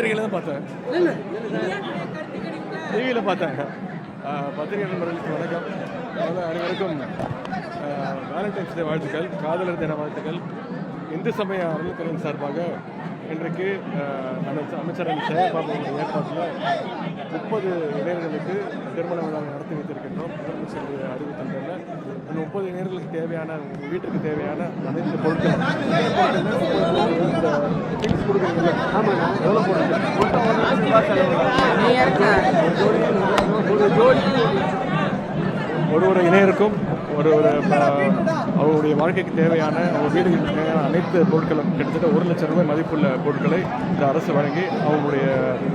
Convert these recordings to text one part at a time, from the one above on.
பத்திரிகையில் தான் பார்த்தேன். டிவியில் பார்த்தேன். ஆஹ் பத்திரிகை நண்பர்களுக்கு வணக்கம். முதல்ல அனைவருக்கும் வேலண்டைன்ஸ் டே வாழ்த்துக்கள் காதலர் தின வாழ்த்துக்கள். இந்து சமய அறநிலைத்துறையின் சார்பாக இன்றைக்கு அமைச்சரவை அமைச்சர் அமைச்சர் ஏற்பாட்டில் முப்பது இளைஞர்களுக்கு திருமண விழா நடத்தி வைத்திருக்கின்றோம். முதலமைச்சர் அறிவித்தல் அந்த முப்பது இளைஞர்களுக்கு தேவையான வீட்டுக்கு தேவையான அனைத்து பொருட்கள் எவ்வளோ ஒரு ஒரு இணையருக்கும் ஒரு ஒரு அவருடைய வாழ்க்கைக்கு தேவையான அவங்க வீடுகளுக்கு தேவையான அனைத்து பொருட்களும் கிட்டத்தட்ட ஒரு லட்சம் ரூபாய் மதிப்புள்ள பொருட்களை இந்த அரசு வழங்கி அவங்களுடைய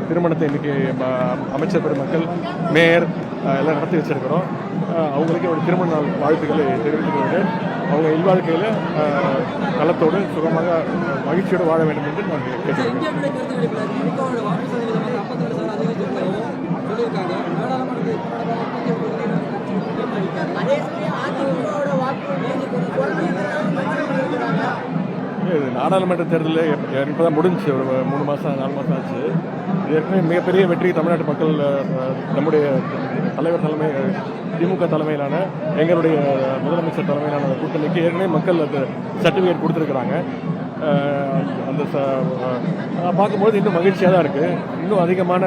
திருமணத்தை இன்னைக்கு ம- அமைச்சர் பெருமக்கள் மேயர் எல்லாம் நடத்தி வச்சிருக்கிறோம். அவங்களுக்கு ஒரு திருமண நாள் வாழ்த்துக்களை தெரிவித்துக் கொண்டு அவங்க இல்வாழ்க்கையில் நலத்தோடு சுகமாக மகிழ்ச்சியோடு வாழ வேண்டும் என்று நான் இது நாடாளுமன்ற தேர்தலில் இப்போ தான் முடிஞ்சுச்சு ஒரு மூணு மாதம் நாலு மாதம் ஆச்சு. ஏற்கனவே மிகப்பெரிய வெற்றி தமிழ்நாட்டு மக்கள் நம்முடைய தலைவர் தலைமை திமுக தலைமையிலான எங்களுடைய முதலமைச்சர் தலைமையிலான கூட்டணிக்கு ஏற்கனவே மக்கள் அந்த சர்டிஃபிகேட் கொடுத்துருக்குறாங்க. அந்த பார்க்கும்போது இன்னும் மகிழ்ச்சியாக தான் இருக்குது இன்னும் அதிகமான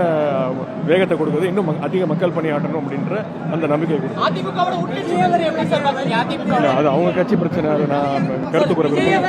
வேகத்தை கொடுக்குது. இன்னும் அதிக மக்கள் பணியாற்றணும் அப்படின்ற அந்த நம்பிக்கை இல்ல, அது அவங்க கட்சி பிரச்சனை. அதை நான் கருத்து கூற விரும்புகிறேன்